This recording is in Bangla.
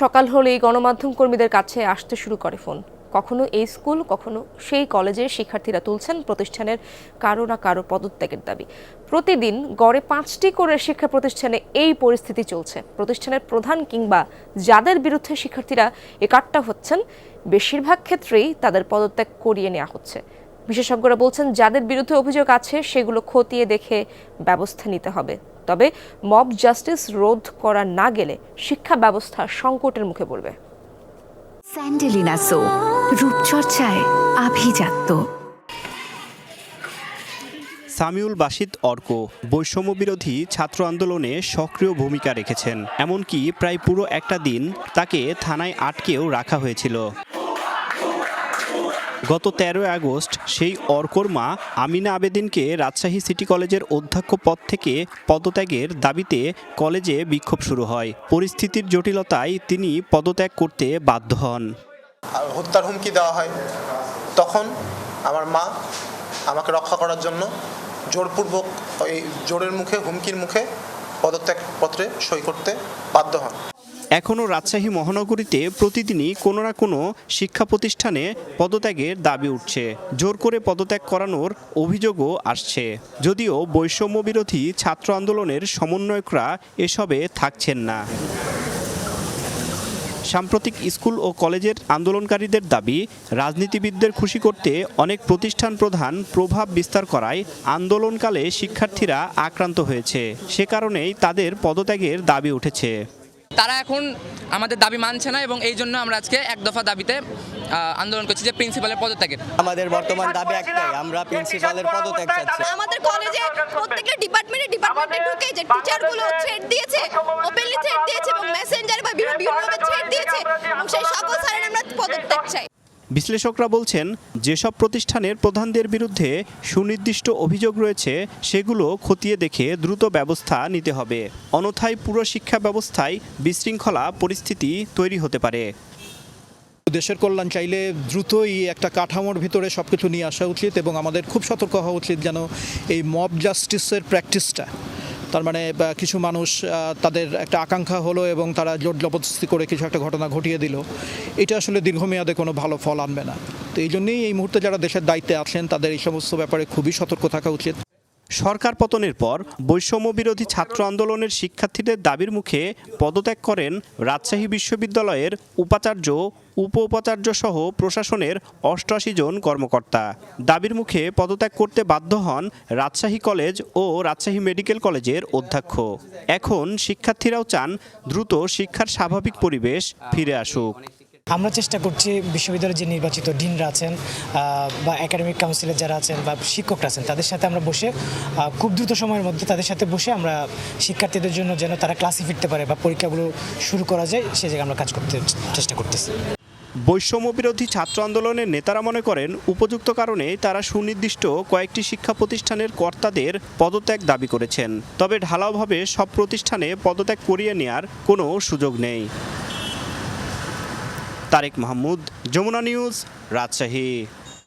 সকাল হলেই গণমাধ্যম কর্মীদের কাছে আসতে শুরু করে ফোন। কখনো এই স্কুল, কখনো সেই কলেজের শিক্ষার্থীরা তুলছেন প্রতিষ্ঠানের কারও না কারও পদত্যাগের দাবি। প্রতিদিন গড়ে পাঁচটি করে শিক্ষা প্রতিষ্ঠানে এই পরিস্থিতি চলছে। প্রতিষ্ঠানের প্রধান কিংবা যাদের বিরুদ্ধে শিক্ষার্থীরা একাট্টা হচ্ছেন, বেশিরভাগ ক্ষেত্রেই তাদের পদত্যাগ করিয়ে নেওয়া হচ্ছে। বিশেষজ্ঞরা বলছেন, যাদের বিরুদ্ধে অভিযোগ আছে, সেগুলো খতিয়ে দেখে ব্যবস্থা নিতে হবে। তবে মব জাস্টিস রোধ করা না গেলে শিক্ষা ব্যবস্থা সংকটের মুখে পড়বে। স্যান্ডেলিনা সো রূপচর্চায় আভিজাত্য। সামিউল বাসিদ অর্ক বৈষম্য বিরোধী ছাত্র আন্দোলনে সক্রিয় ভূমিকা রেখেছেন। এমনকি প্রায় পুরো একটা দিন তাকে থানায় আটকেও রাখা হয়েছিল। গত তেরোই আগস্ট সেই অর্কর মা আমিনা আবেদিনকে রাজশাহী সিটি কলেজের অধ্যক্ষ পদ থেকে পদত্যাগের দাবিতে কলেজে বিক্ষোভ শুরু হয়। পরিস্থিতির জটিলতায় তিনি পদত্যাগ করতে বাধ্য হন। হত্যার হুমকি দেওয়া হয়। তখন আমার মা আমাকে রক্ষা করার জন্য জোরপূর্বক এই জোরের মুখে, হুমকির মুখে পদত্যাগপত্রে সই করতে বাধ্য হন। এখনও রাজশাহী মহানগরীতে প্রতিদিনই কোনো না কোনো শিক্ষা প্রতিষ্ঠানে পদত্যাগের দাবি উঠছে। জোর করে পদত্যাগ করানোর অভিযোগও আসছে। যদিও বৈষম্য বিরোধী ছাত্র আন্দোলনের সমন্বয়করা এসবে থাকছেন না। সাম্প্রতিক স্কুল ও কলেজের আন্দোলনকারীদের দাবি, রাজনীতিবিদদের খুশি করতে অনেক প্রতিষ্ঠান প্রধান প্রভাব বিস্তার করায় আন্দোলনকালে শিক্ষার্থীরা আক্রান্ত হয়েছে। সে কারণেই তাদের পদত্যাগের দাবি উঠেছে। তারা এখন আমাদের দাবি মানছে না এবং এই জন্য আমরা আজকে এক দফা দাবিতে আহ, আন্দোলন করছি যে প্রিন্সিপালের পদত্যাগের। আমাদের বর্তমান দাবি একটাই আমরা প্রিন্সিপালের পদত্যাগ চাচ্ছি। আমাদের কলেজে প্রত্যেকটা ডিপার্টমেন্টে ডিপার্টমেন্টে ঢুকে যে টিচারগুলো থ্রেড দিয়েছে ওপেনলি থ্রেড দিয়েছে বিশ্লেষকরা বলছেন, যেসব প্রতিষ্ঠানের প্রধানদের বিরুদ্ধে সুনির্দিষ্ট অভিযোগ রয়েছে, সেগুলো খতিয়ে দেখে দ্রুত ব্যবস্থা নিতে হবে। অন্যথায় পুরো শিক্ষা ব্যবস্থায় বিশৃঙ্খলা পরিস্থিতি তৈরি হতে পারে। দেশের কল্যাণ চাইলে দ্রুতই একটা কাঠামোর ভিতরে সব কিছু নিয়ে আসা উচিত এবং আমাদের খুব সতর্ক হওয়া উচিত যেন এই মব জাস্টিসের প্র্যাকটিসটা তার মানে কিছু মানুষ তাদের একটা আকাঙ্ক্ষা হলো এবং তারা জোট জবরদস্তি করে কিছু একটা ঘটনা ঘটিয়ে দিল। এটা আসলে দীর্ঘমেয়াদে কোনো ভালো ফল আনবে না। তো এই জন্যেই এই মুহূর্তে যারা দেশের দায়িত্বে আছেন, তাদের এই সমস্ত ব্যাপারে খুবই সতর্ক থাকা উচিত। সরকার পতনের পর বৈষম্য বিরোধী ছাত্র আন্দোলনের শিক্ষার্থীদের দাবির মুখে পদত্যাগ করেন রাজশাহী বিশ্ববিদ্যালয়ের উপাচার্য উপ উপাচার্য সহ প্রশাসনের অষ্টআশি জন কর্মকর্তা। দাবির মুখে পদত্যাগ করতে বাধ্য হন রাজশাহী কলেজ ও রাজশাহী মেডিকেল কলেজের অধ্যক্ষ। এখন শিক্ষার্থীরাও চান দ্রুত শিক্ষার স্বাভাবিক পরিবেশ ফিরে আসুক। আমরা চেষ্টা করছি বিশ্ববিদ্যালয়ের যে নির্বাচিত ডিনরা আছেন বা একাডেমিক কাউন্সিলের যারা আছেন বা শিক্ষকরা আছেন, তাদের সাথে আমরা বসে খুব দ্রুত সময়ের মধ্যে তাদের সাথে বসে আমরা শিক্ষার্থীদের জন্য যেন তারা ক্লাসে ফিরতে পারে বা পরীক্ষাগুলো শুরু করা যায়, সে জায়গায় আমরা কাজ করতে চেষ্টা করতেছি। বৈষম্য বিরোধী ছাত্র আন্দোলনের নেতারা মনে করেন, উপযুক্ত কারণে তারা সুনির্দিষ্ট কয়েকটি শিক্ষা প্রতিষ্ঠানের কর্তাদের পদত্যাগ দাবি করেছেন। তবে ঢালাওভাবে সব প্রতিষ্ঠানে পদত্যাগ করিয়ে নেয়ার কোনো সুযোগ নেই। তারেক মাহমুদ যমুনা নিউজ রাজশাহী।